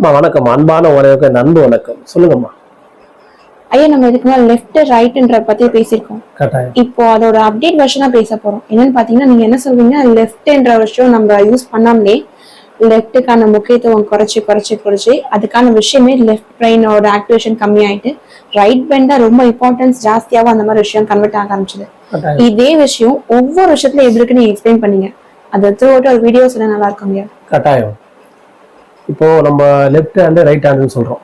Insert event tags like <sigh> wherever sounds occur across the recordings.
அம்மா வணக்கம். அன்பான உறவுக்கு நண்பு வணக்கம். சொல்லுங்கம்மா. ஐயா நம்ம இதுக்கு மேல லெஃப்ட் ரைட்ன்ற பத்தி பேசியிருக்கோம். இப்போ அதோட அப்டேட் வெர்ஷனா பேச போறோம். என்னன்னு பாத்தீங்கன்னா நீங்க என்ன சொல்றீங்க? லெஃப்ட்ன்ற விஷயம் நம்ம யூஸ் பண்ணாமலே லெஃப்ட்டுக்கான முக்கியத்துவம் குறைச்சு குறைச்சு குறைச்சு அதுக்கான விஷயமே லெஃப்ட் பிரெயினோட ஆக்டிவேஷன் கம்மியாயிட்டு ரைட் பெண்டா ரொம்ப இம்பார்ட்டன்ஸ் ஜாஸ்தியாவும் அந்த மாதிரி விஷயம் கன்வெர்ட் ஆக ஆரம்பிச்சது. இதே விஷயம் ஒவ்வொரு விஷயத்துல எப்படி இருக்கு நீங்க எக்ஸ்பிளைன் பண்ணீங்க. அது த்ரூ அவுட் ஒரு வீடியோஸ் நல்லா இருக்கும் கட்டாயம். இப்போ நம்ம லெஃப்ட் ஹேண்டு ரைட் ஹேண்டுன்னு சொல்றோம்.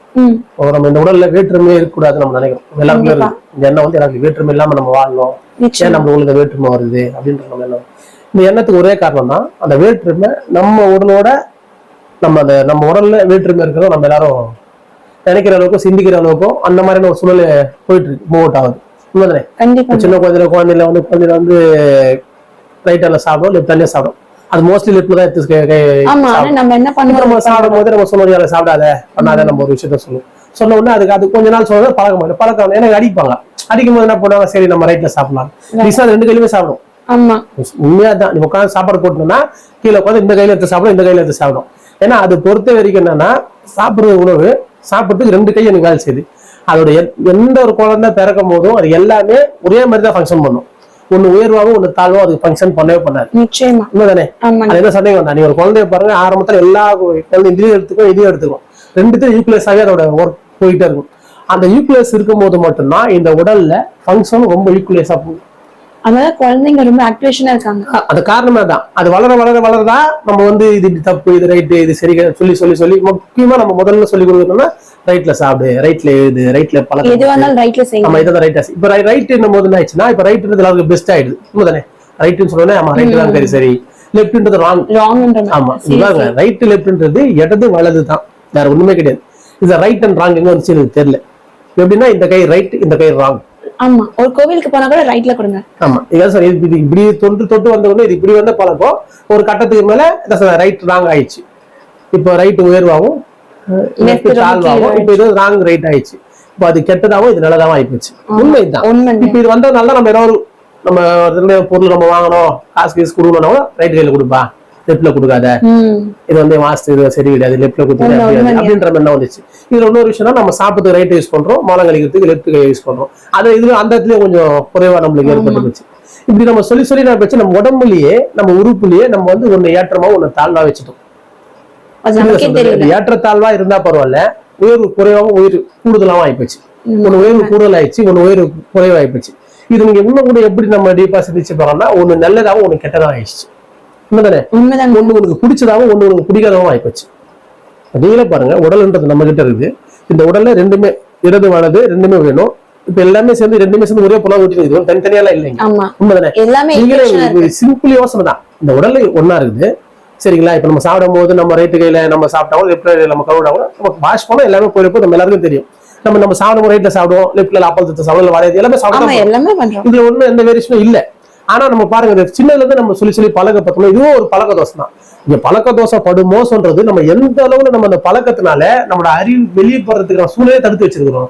நம்ம இந்த உடல்ல வேற்றுமை இருக்கக்கூடாதுன்னு நம்ம நினைக்கிறோம். எல்லாருமே. இருக்கு. இந்த எண்ணம் வந்து எனக்கு வேற்றுமை இல்லாம நம்ம வாழணும். ஏன் நம்ம உங்களுக்கு வேற்றுமை வருது அப்படின்ற நம்ம எண்ணம். இந்த எண்ணத்துக்கு ஒரே காரணம் தான் அந்த வேற்றுமை நம்ம உடலோட நம்ம அந்த நம்ம உடல்ல வேற்றுமை இருக்கிறோம் நம்ம எல்லாரும் நினைக்கிற அளவுக்கும் சிந்திக்கிற அளவுக்கும் அந்த மாதிரியான ஒரு சூழ்நிலை போயிட்டு இருக்கு. மூவ் அவுட் ஆகுது. உண்மைதானே? சின்ன குழந்தைல குழந்தைல வந்து குழந்தைல வந்து ரைட் ஹேண்ட்ல சாப்பிடும் லெஃப்ட் ஹேண்ட்லயே சாப்பிடும் அது மோஸ்ட்லி லெஃப்ட்ல தான் எடுத்து ஆமா நம்ம என்ன இப்ப நம்ம பண்ணுவோம் சாப்பிடும் போது நம்ம சொல்லுவோம் அதை சாப்பிடாத. பண்ணாத நம்ம ஒரு விஷயத்த சொல்லுவோம். சொன்ன உடனே அதுக்கு அது கொஞ்ச நாள் சொல்றது பழக்கம் ஆயிடும். பழக்கம். எனக்கு அடிப்பாங்க. அடிக்கும் போது என்ன பண்ணுவாங்க? சரி நம்ம ரைட்ல சாப்பிடலாம். நிசா ரெண்டு கையிலுமே சாப்பிடும். ஆமா. உண்மையா தான். நீ உட்காந்து சாப்பாடு போட்டோம்னா கீழே உட்காந்து இந்த கையில எடுத்து சாப்பிடும் இந்த கையில எடுத்து சாப்பிடும். ஏன்னா அது பொறுத்த வரைக்கும் என்னன்னா சாப்பிடுற உணவு சாப்பிட்றதுக்கு ரெண்டு கை எனக்கு வேலை செய்யுது அதோட எந்த ஒரு குழந்தை பிறக்கும் போதும் அது எல்லாமே ஒரே மாதிரி தான் ஃபங்க்ஷன் பண்ணும். ஒன்னு உயர்வாகவும் ஒன்னு தாழ்வும் அது ஃபங்க்ஷன் பண்ணவே பண்ணாது. நிச்சயமா. அது என்ன சந்தேகம் வேண்டாம் நீ ஒரு குழந்தைய பாருங்க ஆரம்பத்துல எல்லா குழந்தை இதையும் எடுத்துக்கும் இதையும் எடுத்துக்கும் ரெண்டுத்தையும் யூக்ளியஸாவே அதோட ஒர்க் போயிட்டே இருக்கும். அந்த யூக்ளியஸ் இருக்கும் போது மட்டும்தான் இந்த உடல்ல ஃபங்க்ஷன் ரொம்ப யூக்ளியஸா போகும் அதனால குழந்தைங்க ரொம்ப ஆக்டிவேஷனா இருக்காங்க. அது காரணமே தான் அது வளர வளர வளரதா நம்ம வந்து இது தப்பு இது ரைட்டு இது சரி சொல்லி சொல்லி சொல்லி முக்கியமா நம்ம முதல்ல சொல்லி கொடுக்கணும்னா ரைட்ல சாப்பிடு ரைட்ல எழுது ரைட்ல பழக்கம் இருந்தாலும் ரைட்ல செய்யுங்க நம்ம இதான் ரைட் இப்ப ரைட் போது என்ன ஆயிடுச்சுன்னா இப்ப ரைட்ன்றது எல்லாருக்கும் பெஸ்ட் ஆயிடுது. உண்மைதானே? ரைட்னு சொன்னோன்னே ஆமா ரைட் தான் சரி. சரி லெஃப்ட்ன்றது ராங் ராங்ன்ற ஆமா இதாங்க ரைட் லெஃப்ட்ன்றது இடது வலது தான். வேற ஒண்ணுமே கிடையாது. இது ரைட் அண்ட் ராங் எங்க வந்துச்சு எனக்கு தெரியல. எப்படின்னா இந்த கை ரைட் இந்த கை ராங் ஆமா ஒரு கோவிலுக்கு போனா கூட ரைட்ல கொடுங்க. ஆமா இதான் சார் இது இப்படி தொன்று தொட்டு வந்த உடனே இது இப்படி வந்த பழக்கம். ஒரு கட்டத்துக்கு மேல ரைட் ராங் ஆயிடுச்சு. இப்போ ரைட் ரொம்ப தாழ்வாகவும் இப்போ இது ராங் ரைட் ஆயிடுச்சு. இப்போ அது கெட்டதாகவும் இது நல்லதாகவும் ஆயிப்போச்சு. உண்மைதான். இப்போ இது வந்ததுனால நம்ம ஏதாவது ஒரு நம்ம பொருள் நம்ம வாங்கணும். காசு கீசு கொடுக்கணும் ரைட் கையில கொடுப்பா. லெஃப்ட்ல கொடுக்காத. இது வந்து மாஸ்டர் இது சரி கிடையாது. அப்படி உண்மைங்க. அப்படின்ற மாதிரி வந்துச்சு. இதுல இன்னொரு விஷயம்னா நம்ம சாப்பிட்டு ரைட் யூஸ் பண்றோம். மாலம் கழிக்கிறதுக்கு லெஃப்ட் கை யூஸ் பண்றோம். அது இது அந்த இடத்துலயும் கொஞ்சம் குறைவா நம்மளுக்கு ஏற்பட்டு போச்சு. இப்படி நம்ம சொல்லி சொல்லி நான் வச்சு நம்ம உடம்புலயே நம்ம உறுப்புலயே நம்ம வந்து ஒண்ணு ஏற்றமா ஒண்ணு தாழ்வா வச்சுட்டோம். அது நமக்கே தெரியல. ஏற்றத்தாழ்வா இருந்தா பரவாயில்ல. உயர்வு குறைவாகவும் உயிர் கூடுதலாவும் ஆயிப்போச்சு. ஒண்ணு உயர்வு கூடுதல் ஆயிடுச்சு ஒண்ணு உயர்வு குறைவாயிப்போச்சு. இது நீங்க இன்னும் கூட எப்படி நம்ம டீப்பா சிந்திச்சு பாக்கணும்னா ஒண்ணு நல்லதாவும் ஒண்ணு கெட்டதாவும் ஆயிடுச்சு. உண்மைதானே? உண்மைதாங்க ஒண்ணு உனக்கு பிடிச்சதாவும் ஒண்ணு உனக்கு பிடிக்காதவும் ஆயிப்போச்சு. நீங்களே பாருங்க உடல்ன்றது நம்ம கிட்ட இருக்குது. இந்த உடல்ல ரெண்டுமே இடது வலது ரெண்டுமே வேணும். இப்ப எல்லாமே சேர்ந்து ரெண்டுமே சேர்ந்து ஒரே பொண்ணா ஊட்டி இது தனித்தனியாலாம் இல்லைங்க. உண்மைதானே? எல்லாமே நீங்களே. சிம்பிள் யோசனை தான். இந்த உடல்ல ஒண்ணா இருக்குது. சரிங்களா? இப்ப நம்ம சாப்பிடும் போது நம்ம ரைட்டு கையில நம்ம சாப்பிட்டாலும் லெஃப்ட் கையில நம்ம கழுவிட்டாலும் நமக்கு வாஷ் பண்ணா எல்லாமே போயிருப்போம் நம்ம எல்லாருக்கும் தெரியும். நம்ம நம்ம சாப்பிடும் ரைட்ல சாப்பிடுவோம் லெஃப்ட்ல அப்பளத்தை சாப்பிடுவோம் வளையது எல்லாமே சாப்பிடுவோம் எல்லாமே இதுல ஒண்ணும் எந்த வேரியேஷனும் இல்ல. ஆனா நம்ம பாருங்க சின்னதுல இருந்து நம்ம சொல்லி சொல்லி பழக்க பார்த்தோம்னா இதுவும் ஒரு பழக்க தோசை தான் இங்க பழக்க தோசை படுமோ சொல்றது நம்ம எந்த அளவுல நம்ம அந்த பழக்கத்தினால நம்மளோட அறிவு வெளியே போறதுக்கு சூழ்நிலையை தடுத்து வச்சிருக்கிறோம்.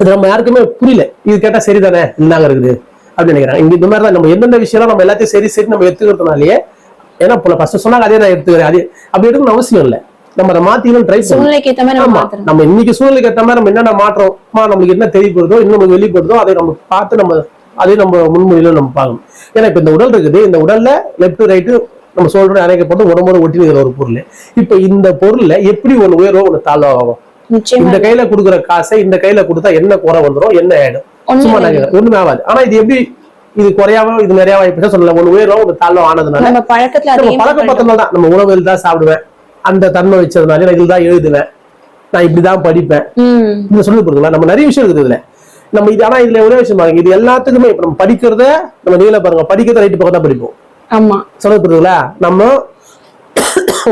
இது நம்ம யாருக்குமே புரியல. இது கேட்டா சரிதானே? இந்தாங்க இருக்குது. அப்படின்னு நினைக்கிறேன் இங்க இந்த மாதிரி தான் நம்ம எந்தெந்த விஷயம் நம்ம எல்லாத்தையும் சரி சரி நம்ம எடுத்துக்கிறதுனாலயே ஏன்னா ஃபர்ஸ்ட் சொன்னாங்க அதே நான் எடுத்துக்கிறேன். அதே அப்படி எடுக்கணும்னு அவசியம் இல்லை. நம்ம அதை மாத்திக்கணும் ட்ரை பண்ணணும். நம்ம இன்னைக்கு சூழ்நிலைக்கு ஏற்ற மாதிரி நம்ம என்னென்ன மாற்றோமா? நம்மளுக்கு என்ன தெரியப்படுதோ இன்னும் நமக்கு வெளிப்படுதோ அதை நம்ம பார்த்து நம்ம அதே நம்ம முன்மொழியில நம்ம பார்க்கணும். ஏன்னா இப்ப இந்த உடல் இருக்குது. இந்த உடல்ல லெஃப்ட் ரைட்டு நம்ம சொல்ற அணைக்கப்பட்டு உடம்போட ஒட்டி நிற்கிற ஒரு பொருள். இப்ப இந்த பொருள்ல எப்படி ஒண்ணு உயர்வோ ஒண்ணு தாழ்வாகும் இந்த கையில கொடுக்குற காசை இந்த கையில கொடுத்தா என்ன குறை வந்துரும் என்ன ஆயிடும்? சும்மா நாங்க ஒண்ணுமே ஆகாது. ஆனா இது எப்படி இது குறையாம இது நிறைய வாய்ப்பு சொல்லல ஒண்ணு உயர்வோ ஒண்ணு தாழ்வோ ஆனதுனால நம்ம பழக்கத்துல தான் நம்ம உணவில் தான் சாப்பிடுவேன். அந்த தன்மை வச்சதுனால நான் இதில் தான் எழுதுவேன். நான் இப்படிதான் படிப்பேன். ம். இந்த சொல்லி கொடுக்கலாம் நம்ம நிறைய விஷயம் இருக்குது இதுல. நம்ம இது ஆனா இதுல ஒரே விஷயம் பாருங்க இது எல்லாத்துக்குமே இப்ப நம்ம படிக்கிறத நம்ம நீல பாருங்க. படிக்கிறத ரைட்டு பக்கம் தான் படிப்போம். ஆமா. சொல்ல புரியுதுங்களா நம்ம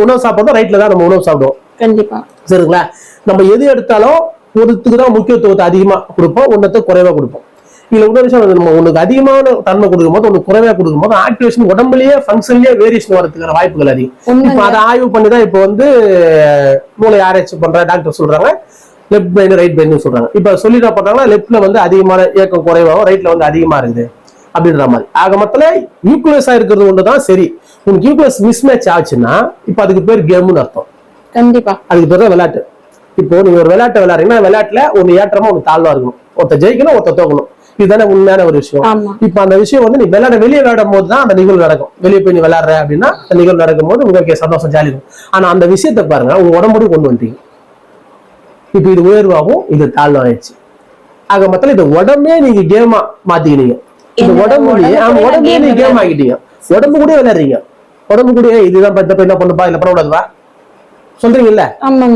உணவு சாப்பிடுறோம் ரைட்ல தான் நம்ம உணவு சாப்பிடுவோம். கண்டிப்பா. சரிங்களா? நம்ம எது எடுத்தாலும் ஒருத்துக்கு தான் முக்கியத்துவத்தை அதிகமா கொடுப்போம். ஒன்னத்தை குறைவா கொடுப்போம். இதுல இன்னொரு விஷயம் நம்ம உனக்கு அதிகமான தன்மை கொடுக்கும் போது உனக்கு குறைவா கொடுக்கும் போது ஆக்டிவேஷன் உடம்புலயே ஃபங்க்ஷன்லயே வேரியேஷன் வரதுக்கான வாய்ப்புகள் அதிகம். இப்ப அதை ஆய்வு பண்ணி தான் இப்போ வந்து மூளை ஆராய்ச்சி பண்ற டாக்டர் சொல்றாங்க. லெஃப்ட் பிரெயின் ரைட் பிரெயின் சொல்றாங்க. இப்ப சொல்லி என்ன பண்றாங்கன்னா லெஃப்ட்ல வந்து அதிகமான இயக்கம் குறைவாகவும் ரைட்ல வந்து அதிகமா இருக்குது. அப்படின்ற மாதிரி. ஆக மொத்தத்துல யூக்ளியஸா இருக்கிறது ஒன்று தான் சரி. உனக்கு யூக்ளியஸ் மிஸ் மேட்ச் ஆச்சுன்னா இப்ப அதுக்கு பேர் கேம்னு அர்த்தம். கண்டிப்பா. அதுக்கு பேர் தான் விளையாட்டு. இப்போ நீங்க ஒரு விளையாட்டு விளையாடுறீங்கன்னா விளையாட்டுல ஒன்னு ஏற்றமா ஒன்னு தாழ்வா இருக்கணும். ஒருத்த ஜெயிக்கணும் ஒருத்த தோக்கணும். இதுதானே உண்மையான ஒரு விஷயம். இப்ப அந்த விஷயம் வந்து நீ விளையாட வெளியே விளையாடும் போது தான் அந்த நிகழ்வு நடக்கும். வெளியே போய் நீ விளையாடுற அப்படின்னா அந்த நிகழ்வு நடக்கும் போது உங்களுக்கு சந்தோஷம் ஜாலி இருக்கும். ஆனா அந்த விஷயத்தை பாருங்க உங்க உடம்போடு கொண்டு வந்துட்டீங்க. இப்ப இது உயர்வாகும் இது தாழ்வாயிடுச்சு. ஆக மொத்தம் இந்த உடம்பே நீங்க கேமா மாத்திக்கினீங்க. இந்த உடம்புலயே ஆமா உடம்பு நீங்க கேம் ஆக்கிட்டீங்க. உடம்பு கூட விளையாடுறீங்க உடம்பு கூட "ஏய், இதுதான் என்ன பண்ணுப்பா? இல்ல பண்ணக்கூடாதுப்பா சொல்றீங்கல்ல?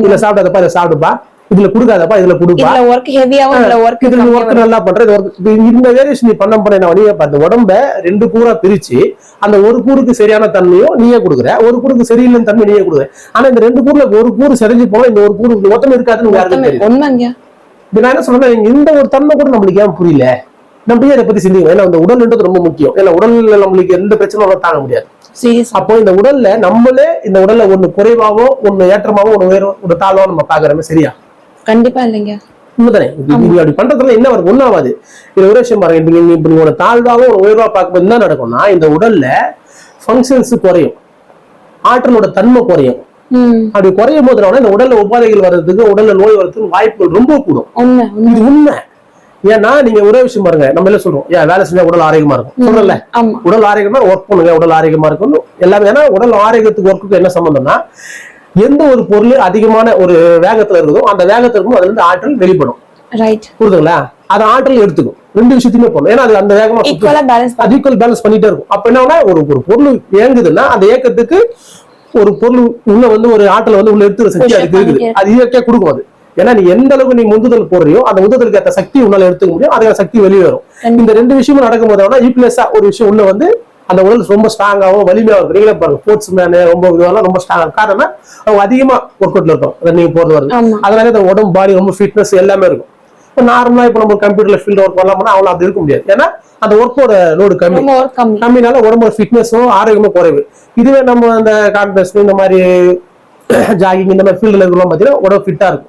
இதுல சாப்பிடாதப்பா இதை சாப்பிடுப்பா. இதுல கொடுக்காதப்பா இதுல கொடுப்பா. ஒர்க் ஹெவியாவும் இதுல ஒர்க் இதுல ஒர்க் நல்லா பண்ற இது work- இந்த வேரியேஷன் நீ பண்ண பண்ண நான் வழியா பார்த்து உடம்ப ரெண்டு கூறா பிரிச்சு அந்த ஒரு கூறுக்கு சரியான தன்மையும் நீயே கொடுக்குற ஒரு கூறுக்கு சரியில்லைன்னு தன்மை நீயே கொடுக்குற. ஆனா இந்த ரெண்டு கூறுல ஒரு கூறு சரிஞ்சு போனா இந்த ஒரு கூறு மொத்தம் இருக்காதுன்னு யாருக்கும் தெரியும் நான் என்ன சொல்றேன் இந்த ஒரு தன்மை கூட நம்மளுக்கு ஏன் புரியல? நம்ம ஏன் இதை பத்தி சிந்திக்கணும்? ஏன்னா இந்த உடல்ன்றது ரொம்ப முக்கியம். ஏன்னா உடல்ல நம்மளுக்கு எந்த பிரச்சனையும் தாங்க முடியாது. அப்போ இந்த உடல்ல நம்மளே இந்த உடல்ல ஒண்ணு குறைவாவோ ஒண்ணு ஏற்றமாவோ ஒண்ணு உயர்வோ ஒரு தாழ்வோ நம்ம பாக்குறோமே சரியா? கண்டிப்பா இல்லைங்க. உண்மைதானே? அப்படி பண்றதுல என்ன வரும்? இது ஒரு விஷயம் பாருங்க. இப்ப நீங்க இப்ப நீங்க தாழ்வாகவும் ஒரு உயர்வா பார்க்கும்போது என்ன நடக்கும்னா இந்த உடல்ல ஃபங்க்ஷன்ஸ் குறையும். ஆற்றலோட தன்மை குறையும். அப்படி குறையும் போது என்ன இந்த உடல்ல உபாதைகள் வர்றதுக்கு உடல்ல நோய் வர்றதுக்கு வாய்ப்புகள் ரொம்ப கூடும். உண்மை உண்மை. இது உண்மை. ஏன்னா நீங்க ஒரே விஷயம் பாருங்க. நம்ம எல்லாம் சொல்றோம்? ஏன் வேலை செஞ்சா உடல் ஆரோக்கியமா இருக்கும்? சொல்றல ஆமா. உடல் ஆரோக்கியமா? ஒர்க் பண்ணுங்க. உடல் ஆரோக்கியமா இருக்கும் எல்லாமே ஏன்னா உடல் ஆரோக்கியத்துக்கு ஒர்க்குக்கு என்ன சம்பந்தம்னா எந்த ஒரு பொருள் அதிகமான ஒரு வேகத்துல இருக்குதோ அந்த வேகத்துல இருக்கும் அதுல இருந்து ஆற்றல் வெளிப்படும். புரியுதுங்களா? அது ஆற்றல் எடுத்துக்கும். ரெண்டு விஷயத்தையுமே பண்ணும் ஏன்னா அது அந்த வேகமா அது ஈக்குவல் பேலன்ஸ் பண்ணிட்டே இருக்கும். அப்ப என்னன்னா ஒரு ஒரு பொருள் இயங்குதுன்னா அந்த இயக்கத்துக்கு ஒரு பொருள் உள்ள வந்து ஒரு ஆற்றல் வந்து உள்ள எடுத்துக்கிற சக்தி அதுக்கு இருக்குது. அது இயற்கையா கொடுக்கும் அது. ஏன்னா நீ எந்த அளவுக்கு நீ முந்துதல் போடுறியோ அந்த முந்துதலுக்கு ஏற்ற சக்தி உன்னால எடுத்துக்க முடியும். அதுக்கான சக்தி வெளியே வரும். இந்த ரெண்டு விஷயமும் நடக்கும்போது வேணா ஈக்குவலஸா ஒரு விஷயம் உள்ள வந்து அந்த உடல் ரொம்ப ஸ்ட்ராங்காகவும் வலிமையாகவும் இருக்கும். நீங்களே பாருங்க ஸ்போர்ட்ஸ் மேனு ரொம்ப இதுவெல்லாம் ரொம்ப ஸ்ட்ராங் காரணம் அவங்க அதிகமா ஒர்க் அவுட்ல இருக்கும் ரன்னிங் போறது வருது ஆமா. அதனால இந்த உடம்பு பாடி ரொம்ப ஃபிட்னஸ் எல்லாமே இருக்கும். இப்போ நார்மலா இப்போ நம்ம கம்ப்யூட்டர்ல ஃபீல்ட் ஒர்க் பண்ணலாம்னா அவங்கள அப்படி இருக்க முடியாது. ஏன்னா அந்த ஒர்க்கோட லோடு கம்மி. கம்மினால உடம்போட ஃபிட்னஸும் ஆரோக்கியமும் குறைவு. இதுவே நம்ம அந்த கான்டெஸ்ட் இந்த மாதிரி <coughs> ஜாகிங் இந்த மாதிரி ஃபீல்டில் இருக்கிறோம் பார்த்தீங்கன்னா உடம்பு ஃபிட்டா இருக்கும்.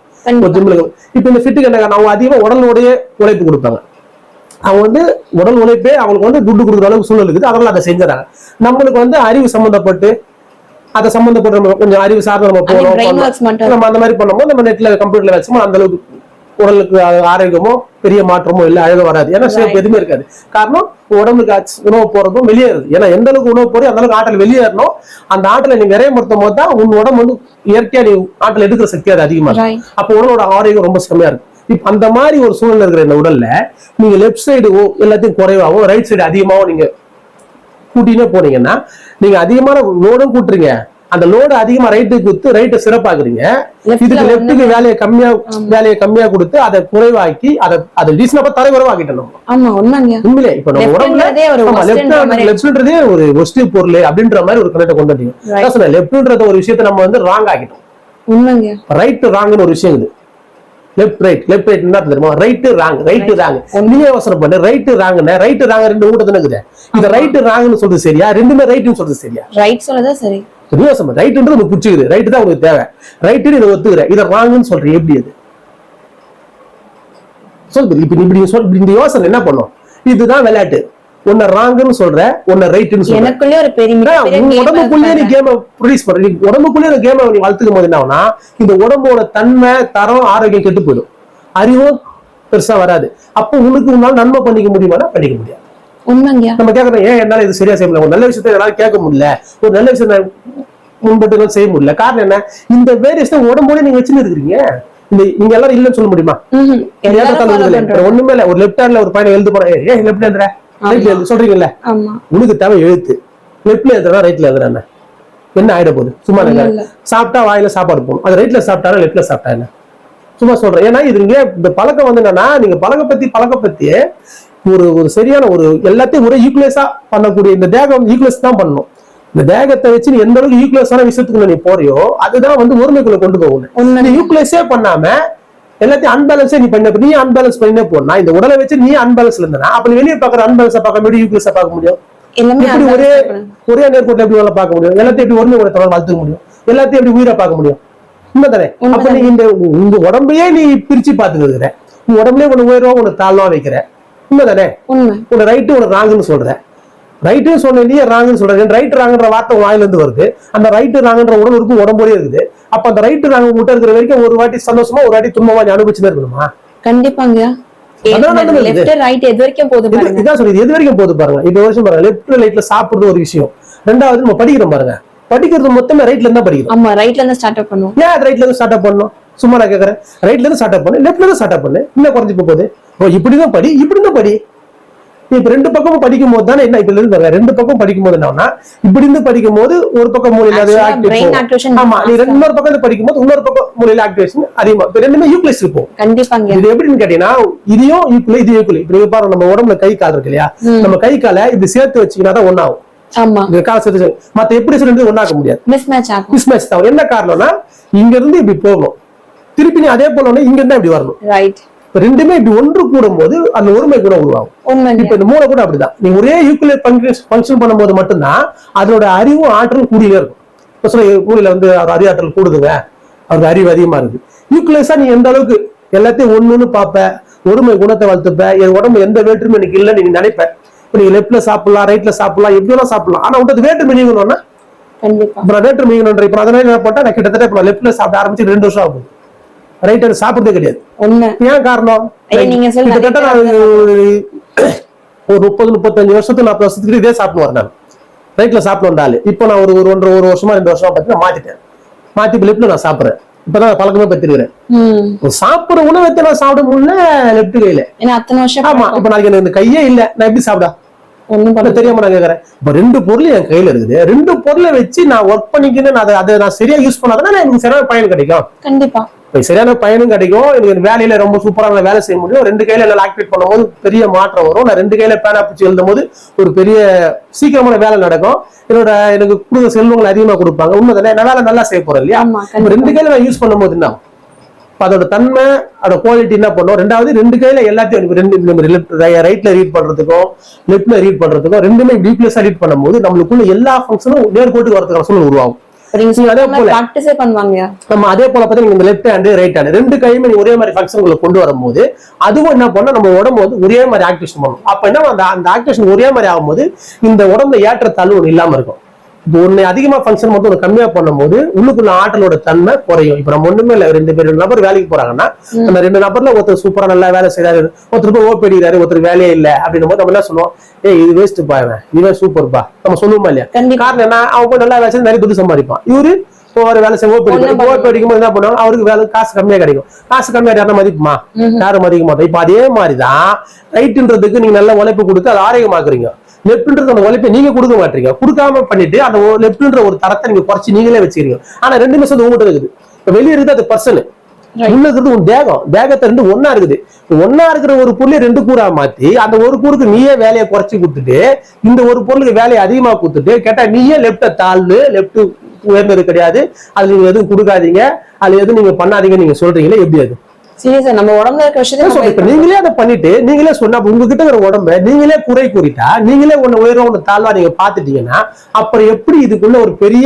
ஜிம்ல இப்போ இந்த ஃபிட்டுக்கு என்ன காரணம்? அவங்க அதிகமாக உடலுடைய உழைப்பு கொடுப்பாங்க. அவங்க வந்து உடல் உழைப்பே அவங்களுக்கு வந்து துட்டு கொடுக்குற அளவுக்கு சூழல் இருக்குது. அதனால அதை செஞ்சுறாங்க நம்மளுக்கு வந்து அறிவு சம்பந்தப்பட்டு அதை சம்பந்தப்பட்டு நம்ம கொஞ்சம் அறிவு சார்ந்து நம்ம மட்டும். நம்ம அந்த மாதிரி பண்ணும்போது நம்ம நெட்ல கம்ப்யூட்டர்ல வச்சோமோ அந்த அளவுக்கு உடலுக்கு ஆரோக்கியமோ பெரிய மாற்றமோ இல்லை அழக வராது. ஏன்னா ஷேப் Right. எதுவுமே இருக்காது. காரணம் உடம்புக்கு உணவு போறதும் வெளியேறுது ஏன்னா எந்த அளவுக்கு உணவு போறோம் அந்த அளவுக்கு ஆற்றல் வெளியேறணும் அந்த ஆற்றலை நீ நிறையப்படுத்தும் போது தான் உன் உடம்பு வந்து இயற்கையா நீ ஆற்றல் எடுக்கிற சக்தி அது அதிகமா இருக்கும் அப்போ உடலோட ஆரோக்கியம் ரொம்ப செம்மையா இருக்கும் இப்ப அந்த மாதிரி ஒரு சூழ்நிலை இருக்கிற இந்த உடல்ல நீங்க லெஃப்ட் சைடு எல்லாத்தையும் குறைவாகவும் ரைட் சைடு அதிகமாகவும் நீங்க கூட்டினே போனீங்கன்னா நீங்க அதிகமான லோடும் கூட்டுறீங்க. அந்த லோடு அதிகமா ரைட்டுக்கு கொடுத்து ரைட்டை சிறப்பாக்குறீங்க. இதுக்கு லெஃப்ட்டுக்கு வேலையை கம்மியா வேலையை கம்மியா கொடுத்து அதை குறைவாக்கி அதை அதை ரீசனப்பா தரை குறைவாக்கிட்டோம் நம்ம. ஆமா உண்மைங்க. உண்மையிலே இப்ப நம்ம உடம்புல லெஃப்ட்ன்றதே ஒரு ஒஸ்டி பொருள் அப்படின்ற மாதிரி ஒரு கணக்கை கொண்டு வந்தீங்க. லெஃப்ட்ன்றத ஒரு விஷயத்தை நம்ம வந்து ராங் ஆக்கிட்டோம். உண்மைங்க. ரைட் ராங்னு ஒரு விஷயம் இது லெஃப்ட் ரைட் லெஃப்ட் ரைட் என்ன தெரியுமா? ரைட் ராங் ரைட் ராங் நீயே அவசரம் பண்ணு. ரைட் ராங்னு ரைட் ராங் ரெண்டு கூட தானே இருக்குது. இந்த ரைட் ராங்னு சொல்றது சரியா? ரெண்டுமே ரைட்னு சொல்றது சரியா? ரைட் சொல்லதான் சரி. பண்ணு. ரைட்ன்றது உனக்கு பிடிச்சிக்குது ரைட் தான் உனக்கு தேவை. ரைட்டுன்னு இதை ஒத்துக்கிற. இதை ராங்னு சொல்றேன் எப்படி அது சொல் இப்ப இப்படி சொல் இப்படி இந்த யோசனை என்ன பண்ணும்? இதுதான் விளையாட்டு. உன்னை ராங்குன்னு சொல்ற உன்னை ரைட்டுன்னு சொல்ற. எனக்குள்ளே ஒரு பெரிய உடம்புக்குள்ளேயே நீ. கேம ப்ரொடியூஸ் பண்ற நீ உடம்புக்குள்ளேயே அந்த கேம நீ வளர்த்துக்கும் போது என்ன இந்த உடம்போட தன்மை தரம் ஆரோக்கியம் கெட்டு போயிடும். அறிவும் பெருசா வராது. அப்போ உனக்கு உன்னால நன்மை பண்ணிக்க முடியுமானா பண்ணிக்க முடியாது. உண்மைங்க நம்ம கேக்குறோம் ஏன் என்னால இது சரியா செய்ய முடியல? ஒரு நல்ல விஷயத்தை என்னால கேட்க முடியல. ஒரு நல்ல விஷயத்தை முன்பட்டு செய்ய முடியல. காரணம் என்ன? இந்த வேரியேஷன் உடம்போட நீங்க வச்சுன்னு இருக்கிறீங்க. நீங்க எல்லாரும் இல்லைன்னு சொல்ல முடியுமா. ஒண்ணுமே இல்ல. ஒரு லெஃப்ட் ஹேண்ட்ல ஒரு பையனை எழுது போறேன். ஏன் லெஃப்ட் எழுதுற ரைட்ல எழுது சொல்றீங்கல்ல? உனக்கு தேவை எழுத்து. லெஃப்ட்ல எழுதுறா ரைட்ல எழுதுறா என்ன? ஆயிட போகுது? சும்மா. சாப்பிட்டா வாயில சாப்பாடு போகணும் அது ரைட்ல சாப்பிட்டாரா லெஃப்ட்ல சாப்பிட்டா என்ன? சும்மா சொல்றேன். ஏன்னா இது இந்த பழக்கம் வந்து என்னன்னா நீங்க பழக்க பத்தி பழக்க பத்தி ஒரு ஒரு சரியான ஒரு எல்லாத்தையும் ஒரே ஈக்குவலைஸா பண்ணக்கூடிய இந்த தேகம் ஈக்குவலைஸ் தான் பண்ணணும். இந்த தேகத்தை வச்சு நீ எந்த அளவுக்கு ஈக்குவலைஸான விஷயத்துக்குள்ள நீ போறியோ அதுதான் வந்து ஒருமைக்குள்ள கொண்டு நீ யூக்ளைஸே பண்ணாம எல்லாத்தையும் அன்பேலன்ஸே நீ பண்ண நீ அன்பேலன்ஸ் பண்ணினே போனா இந்த உடலை வச்சு நீ அன்பேலன்ஸ்ல இருந்தா அப்ப நீ வெளியே பாக்குற அன்பேலன்ஸை பார்க்க முடியும் யூக்ளைஸை பார்க்க முடியும். எப்படி ஒரே. ஒரே நேர்கோட்டில் எப்படி வேலை பார்க்க முடியும்? எல்லாத்தையும் எப்படி ஒருமை கூட வளர்த்துக்க முடியும்? எல்லாத்தையும் எப்படி உயிரை பார்க்க முடியும்? உண்மைதானே. அப்ப நீ இந்த உங்க உடம்பையே நீ பிரிச்சு பார்த்துக்கிற நீ உடம்புலயே உனக்கு உயர்வா உனக்கு தாழ்வா வைக்கிற உண்மைதானே? உண்மை. உன ரைட்டு உனக்கு ராங்குன்னு சொல்ற ரைட்டுன்னு சொன்ன நீ ராங்குன்னு சொல்ற ரைட் ராங்குன்ற வார்த்தை உன் வாயில இருந்து வருது. அந்த ரைட்டு ராங்குன்ற உடல் உறுப்பு உடம்போடே இருக்குது. அப்ப அந்த ரைட்டு நாங்க உங்ககிட்ட இருக்கிற வரைக்கும் ஒரு வாட்டி சந்தோஷமா ஒரு வாட்டி துன்பமா அனுபவிச்சுதான் இருக்கணுமா? கண்டிப்பாங்க. இதான் சொல்லுது எது வரைக்கும் போகுது பாருங்க. இப்ப வருஷம் பாருங்க. லெஃப்ட் ரைட்ல சாப்பிடுறது ஒரு விஷயம். ரெண்டாவது நம்ம படிக்கிறோம் பாருங்க. படிக்கிறது மொத்தமே ரைட்ல இருந்தா படிக்கிறோம். ஆமா ரைட்ல இருந்து ஸ்டார்ட் அப் பண்ணுவோம். ஏன் ரைட்ல இருந்து ஸ்டார்ட் அப் பண்ணணும்? சும்மா நான் கேக்குறேன். ரைட்ல இருந்து ஸ்டார்ட் அப் பண்ணு. லெஃப்ட்ல இருந்து ஸ்டார்ட் அப் பண்ணு. இன்னும் குறைஞ்சு போக போகுது. ஓ இப்படிதான் படி இப்படிதான் படி. இப்ப ரெண்டு பக்கமும் படிக்கும் போது தானே என்ன இப்ப இருந்து பாருங்க ரெண்டு பக்கம் படிக்கும் போது என்னன்னா இப்படி இருந்து படிக்கும் போது ஒரு பக்கம் மூலையில ஆமா நீ ரெண்டு இன்னொரு பக்கம் படிக்கும் போது இன்னொரு பக்கம் மூலையில ஆக்டிவேஷன் அதிகமா இப்ப ரெண்டுமே யூக்லிஸ் இருக்கும் கண்டிப்பாங்க இது எப்படின்னு கேட்டீங்கன்னா இதையும் ஈக்குவல் இது ஈக்குவல் இப்படி பாருங்க நம்ம உடம்புல கை கால் இருக்கு இல்லையா? நம்ம கை காலை இப்படி சேர்த்து வச்சீங்கன்னா தான் ஒன்னாகும் மத்த எப்படி சொல்லி ஒன்னாக்க முடியாது. மிஸ் மேட்ச் தான். என்ன காரணம்னா இங்க இருந்து இப்படி போகணும். திருப்பி அதே போல இங்க இருந்தா இப்படி வரணும். ரெண்டுமே இப்படி ஒன்று கூடும் போது அந்த ஒருமை கூட உருவாகும். இப்ப இந்த மூளை கூட அப்படிதான். நீங்க ஒரே ஈக்குவல் ஃபங்க்ஷன் பண்ணும்போது மட்டும்தான் அதோட அறிவும் ஆற்றலும் கூடியே இருக்கும். இப்ப சொல்ல மூளையில வந்து அறிவாற்றல் கூடுதுங்க. அவருக்கு அறிவு அதிகமா இருக்கு. ஈக்குவலைஸா நீ எந்த அளவுக்கு எல்லாத்தையும் ஒண்ணுன்னு பார்ப்ப ஒருமை குணத்தை வளர்த்துப்ப என் உடம்பு எந்த வேற்றுமை எனக்கு இல்லைன்னு நீ நினைப்ப. இப்ப நீங்க லெஃப்ட்ல சாப்பிடலாம் ரைட்ல சாப்பிடலாம் எப்படி வேணா சாப்பிடலாம். ஆனா உண்டது வேற்றுமை நீங்கணும்னா கண்டிப்பா. இப்ப நான் வேற்று மீகணுன்ற இப்ப அதனால என்ன பண்ணிட்டேன்? நான் கிட்டத்தட்ட இப்ப லெஃப்ட்ல சாப்பிட ஆரம்பிச்சு ரெண்டு வருஷம் ஆகும் ரைட் ஹேண்ட் சாப்பிடுறதே கிடையாது. ஏன் காரணம்? கிட்டத்தட்ட நான் ஒரு முப்பது முப்பத்தஞ்சு வருஷத்துக்கு நாற்பது வருஷத்துக்கு இதே சாப்பிட்டு வரேன் நான் ரைட்ல சாப்பிட்டு வந்தாலே இப்போ நான் ஒரு ஒரு ஒன்றரை ஒரு வருஷமா ரெண்டு வருஷமா பார்த்தீங்கன்னா மாத்திட்டேன். மாத்தி இப்ப லெஃப்ட்ல நான் சாப்பிடுறேன். இப்பதான் பழக்கமே பத்திருக்கிறேன் ம். சாப்பிடுற உணவத்தை நான் சாப்பிட முடியல? லெஃப்ட் கையில. ஆமா இப்ப நாளைக்கு எனக்கு இந்த கையே இல்ல. நான் எப்படி சாப்பிடா? பண்ண தெரியாம நான் கேக்குறேன். இப்ப ரெண்டு பொருள் என் கையில இருக்குது. ரெண்டு பொருளை வச்சு நான் ஒர்க் பண்ணிக்கின்னு நான் அதை அதை நான் சரியா யூஸ் பண்ணாதான் எனக்கு சரியான பயன் கிடைக்கும். கண்டிப்பா. இப்ப சரியான பயனும் கிடைக்கும். எனக்கு வேலையில ரொம்ப சூப்பரா நான் வேலை செய்ய முடியும். ரெண்டு கையில என்னால ஆக்டிவேட் பண்ணும்போது பெரிய மாற்றம் வரும். நான் ரெண்டு கையில பேனா பிடிச்சி எழுதும் போது ஒரு பெரிய சீக்கிரமான வேலை நடக்கும். என்னோட எனக்கு கொடுக்குற செல்வங்கள் அதிகமா கொடுப்பாங்க. உண்மைதானே? நான் வேலை நல்லா செய்ய போறேன் இல்லையா? ரெண்டு கையில நான் யூஸ் பண்ணும்போது என்ன? இப்ப அதோட தன்மை அதோட குவாலிட்டி என்ன பண்ணும்? ரெண்டாவது ரெண்டு கையில எல்லாத்தையும் ரெண்டு ரைட்ல ரீட் பண்றதுக்கும் லெஃப்ட்ல ரீட் பண்றதுக்கும் ரெண்டுமே டீப்லெஸ்ஸா ரீட் பண்ணும்போது நம்மளுக்குள்ள எல்லா ஃபங்க்ஷனும் நேர்கோட்டுக்கு வரதுக்கான சூழல் உருவாகும். அதே போல நம்ம அதே போல நீங்க இந்த லெஃப்ட் ஹேண்டு ரைட் ஹேண்டு ரெண்டு கையுமே ஒரே மாதிரி ஃபங்க்ஷன்களை கொண்டு வரும்போது அதுவும் என்ன பண்ணா நம்ம உடம்பு வந்து ஒரே மாதிரி ஆக்டிவேஷன் பண்ணும். அப்ப என்ன அந்த அந்த ஆக்டிவேஷன் ஒரே மாதிரி ஆகும்போது இந்த உடம்புல ஏற்றத்தாழ்வு ஒண்ணு இல்லாம இருக்கும். இப்போ ஒண்ணு அதிகமா ஃபங்க்ஷன் மட்டும் கம்மியா பண்ணும்போது உள்ளுக்குள்ள ஆற்றலோட தன்மை குறையும். இப்ப நம்ம ஒண்ணுமே இல்ல ரெண்டு பேர் ரெண்டு நபர் வேலைக்கு போறாங்கன்னா அந்த ரெண்டு நபர்ல ஒருத்தர் சூப்பரா நல்லா வேலை செய்யறாரு ஒருத்தர் போய் ஓப்பி அடிக்கிறாரு ஒருத்தர் வேலையே இல்ல அப்படின்னும் போது நம்ம என்ன சொல்லுவோம்? ஏய் இது வேஸ்ட் பா இவன். இவன் சூப்பர்ப்பா நம்ம சொல்லுவோமா இல்லையா? காரணம் என்ன? அவன் போய் நல்லா வேலை செஞ்சு நிறைய துட்டு சம்பாதிப்பான். இவரு ஒரு வேலை செய்ய ஓப்பி அடிக்கும் ஓப்பி அடிக்கும் போது என்ன பண்ணுவாங்க? அவருக்கு வேலை காசு கம்மியா கிடைக்கும். காசு கம்மியா யாரும் மதிப்புமா. யாரும் மதிக்க மாட்டோம் இப்ப அதே மாதிரிதான் ரைட்ன்றதுக்கு நீங்க நல்ல உழைப்பு கொடுத்து அதை ஆரோக்கியமாக்குறீங்க. லெப்ட்ன்றது அந்த உழைப்பை நீங்க கொடுக்க மாட்டீங்க. கொடுக்காம பண்ணிட்டு அந்த லெப்ட்ன்ற ஒரு தரத்தை நீங்க குறைச்சு நீங்களே வச்சுக்கிறீங்க. ஆனா ரெண்டுமே சேர்ந்து உங்ககிட்ட இருக்குது. இப்ப வெளியே இருக்குது அது பர்சன். உள்ள இருக்கிறது உன் தேகம். தேகத்தை ரெண்டு ஒண்ணா இருக்குது. ஒண்ணா இருக்கிற ஒரு பொருளை ரெண்டு கூறா மாத்தி அந்த ஒரு கூறுக்கு நீயே வேலையை குறைச்சு கொடுத்துட்டு இந்த ஒரு பொருளுக்கு வேலையை அதிகமா கொடுத்துட்டு கேட்டா நீயே லெப்ட தாழ்வு லெப்ட் உயர்ந்தது கிடையாது. அதுல நீங்க எதுவும் கொடுக்காதீங்க. அதுல எதுவும் நீங்க பண்ணாதீங்க நீங்க சொல்றீங்களே? எப்படி அது? சீரியஸா நம்ம உடம்புல இருக்க விஷயத்தை என்ன சொல்றேன்? இப்ப நீங்களே அதை பண்ணிட்டு நீங்களே சொன்னா உங்ககிட்ட இருக்கிற உடம்ப நீங்களே குறை கூறிட்டா நீங்களே ஒண்ணு உயரம் ஒண்ணு தாழ்வா நீங்க பாத்துட்டீங்கன்னா அப்புறம் எப்படி இதுக்குள்ள ஒரு பெரிய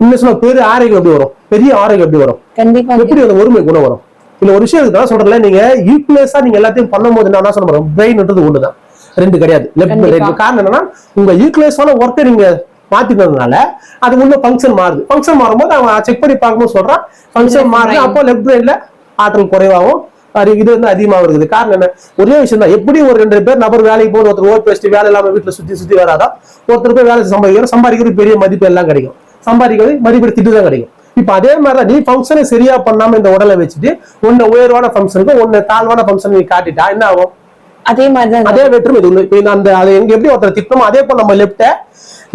இன்னும் சொன்ன பெரிய ஆரோக்கியம் எப்படி வரும்? பெரிய ஆரோக்கியம் எப்படி வரும்? கண்டிப்பா. எப்படி அந்த ஒருமை குணம் வரும்? இல்ல ஒரு விஷயம் இருக்குதான் சொல்றேன் நீங்க ஈக்குவலேஸா நீங்க எல்லாத்தையும் பண்ணும்போது என்ன சொல்ல போறோம் பிரெயின்ன்றது ஒண்ணுதான். ரெண்டு கிடையாது. லெஃப்ட் காரணம் என்னன்னா உங்க ஈக்குவலேஸான ஒர்க்கை நீங்க மாத்தினதுனால அது உள்ள ஃபங்க்ஷன் மாறுது. ஃபங்க்ஷன் மாறும்போது அவன் செக் பண்ணி பார்க்கும்போது சொல்றான் ஃபங்க்ஷன் மாறுது. அப்போ லெஃப்ட் பிரெயின்ல ஆற்றல் குறைவாகும் அது இது வந்து அதிகமாக இருக்குது. காரணம் என்ன? ஒரே விஷயம் தான் எப்படி ஒரு ரெண்டு பேர் நபர் வேலைக்கு போகுது ஒருத்தர் ஓட் வச்சுட்டு வேலை இல்லாம வீட்டுல சுத்தி சுத்தி வராதா? ஒருத்தர் போய் வேலை சம்பாதிக்கிற சம்பாதிக்கிறது பெரிய மதிப்பு எல்லாம் கிடைக்கும். சம்பாதிக்கிறது மதிப்பு திட்டு தான் கிடைக்கும். இப்ப அதே மாதிரி தான் நீ ஃபங்க்ஷனை சரியா பண்ணாம இந்த உடலை வச்சுட்டு உன்னை உயர்வான ஃபங்க்ஷனுக்கு உன்னை தாழ்வான ஃபங்க்ஷன் நீ காட்டிட்டா என்ன ஆகும்? அதே மாதிரிதான் அதே வெற்றும் இது. இப்ப அந்த அதை எங்க எப்படி ஒருத்தர் திட்டமோ அதே போல நம்ம லெப்ட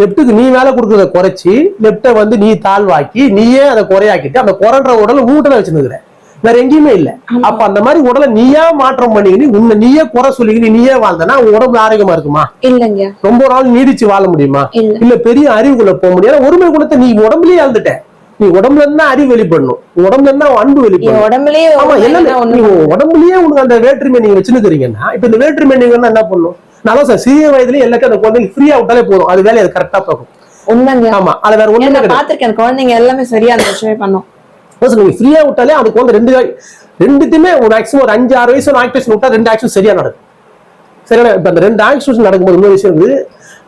லெப்ட்டுக்கு நீ வேலை கொடுக்கறத குறைச்சி லெப்ட வந்து நீ தாழ்வாக்கி நீயே அதை குறையாக்கிட்டு அந்த குறைன்ற உடலை ஊட்டல வச்சிருந்துக்கிற வேற எங்கேயுமே இல்ல. அப்ப அந்த மாதிரி உடலை நீயா மாற்றம் பண்ணிக்கினு உன்னை நீயே குறை சொல்லிக்கினு நீயே வாழ்ந்தனா உன் உடம்பு ஆரோக்கியமா இருக்குமா? இல்லைங்க. ரொம்ப நாள் நீடிச்சு வாழ முடியுமா? இல்ல. பெரிய அறிவுக்குள்ள போக முடியாது. ஒருமை குணத்தை நீ உடம்புலயே இழந்துட்ட நீ உடம்புல இருந்தா அறிவு வெளிப்படணும். உடம்புல இருந்தா அன்பு வெளிப்படணும். உடம்புலயே ஆமா எல்லாமே ஒண்ணு உடம்புலயே உங்களுக்கு அந்த வேற்றுமை நீங்க வச்சுருக்கீங்கன்னா இப்ப இந்த வேற்றுமை நீங்க என்ன பண்ணும்? நல்லா சார் சிறிய வயதுலயே எல்லாத்தையும் அந்த குழந்தைங்க ஃப்ரீயா விட்டாலே போதும். அது வேலையை கரெக்டா பார்க்கும் உண்மைங்க. ஆமா அது வேற கிடையாது. பாத்திருக்கேன் குழந்தைங்க எல்லாமே சரியா அந்த விஷயமே பண்ணும். அதான் நீங்க ஃப்ரீயா விட்டாலே அதுக்கு வந்து ரெண்டு ரெண்டுத்தையுமே ஒரு மேக்ஸிமம் ஒரு அஞ்சு ஆறு வயசு ஆக்டிவேஷன் விட்டா ரெண்டு ஆக்ஷன் சரியா நடக்கும். சரியான இப்ப அந்த ரெண்டு ஆக்டிவேஷன் நடக்கும்போது இன்னொரு விஷயம் வந்து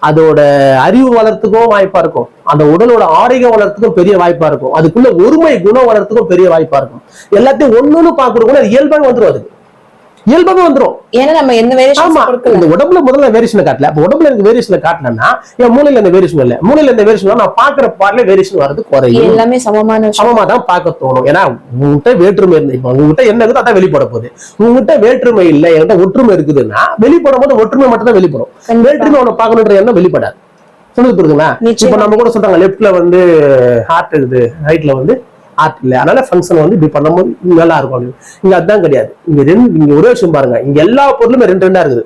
அதோட அறிவு வளர்த்துக்கும் வாய்ப்பா இருக்கும். அந்த உடலோட ஆரோக்கியம் வளர்த்துக்கும் பெரிய வாய்ப்பா இருக்கும். அதுக்குள்ள ஒருமை குணம் வளர்த்துக்கும் பெரிய வாய்ப்பா இருக்கும். எல்லாத்தையும் ஒண்ணுன்னு ஒன்று கூட அது இயல்பாவே வந்துரும் அது இயல்பாவே வந்துரும். ஏன்னா நம்ம எந்த வேரியேஷன் இந்த உடம்புல முதல்ல வேரியேஷன் காட்டல. அப்ப உடம்புல எனக்கு வேரியேஷன் காட்டலன்னா என் மூளையில இந்த வேரியேஷன் இல்ல மூளையில இந்த வேரியேஷன் நான் பாக்குற பாடல வேரியேஷன் வர்றது குறையும். எல்லாமே சமமான சமமா தான் பார்க்க தோணும். ஏன்னா உங்ககிட்ட வேற்றுமை இருந்து இப்போ உங்ககிட்ட என்ன இருக்குதோ அதான் வெளிப்பட போகுது. உங்ககிட்ட வேற்றுமை இல்ல என்கிட்ட ஒற்றுமை இருக்குதுன்னா வெளிப்படும் போது ஒற்றுமை மட்டும் தான் வெளிப்படும். வேற்றுமை அவனை பார்க்கணுன்ற எண்ணம் வெளிப்படாது. சொல்லுது புரியுதுங்களா. இப்போ நம்ம கூட சொல்றாங்க லெஃப்ட்ல வந்து ஹார்ட் இருக்குது ரைட்ல வந்து ஹார்ட் இல்லை. அதனால ஃபங்க்ஷன் வந்து இப்படி பண்ணும்போது நல்லா இருக்கும் அப்படின்னு. இங்க அதுதான் கிடையாது. இங்க ரெண்டு இங்க ஒரே விஷயம் பாருங்க. இங்க எல்லா பொருளுமே ரெண்டு ரெண்டா இருக்குது.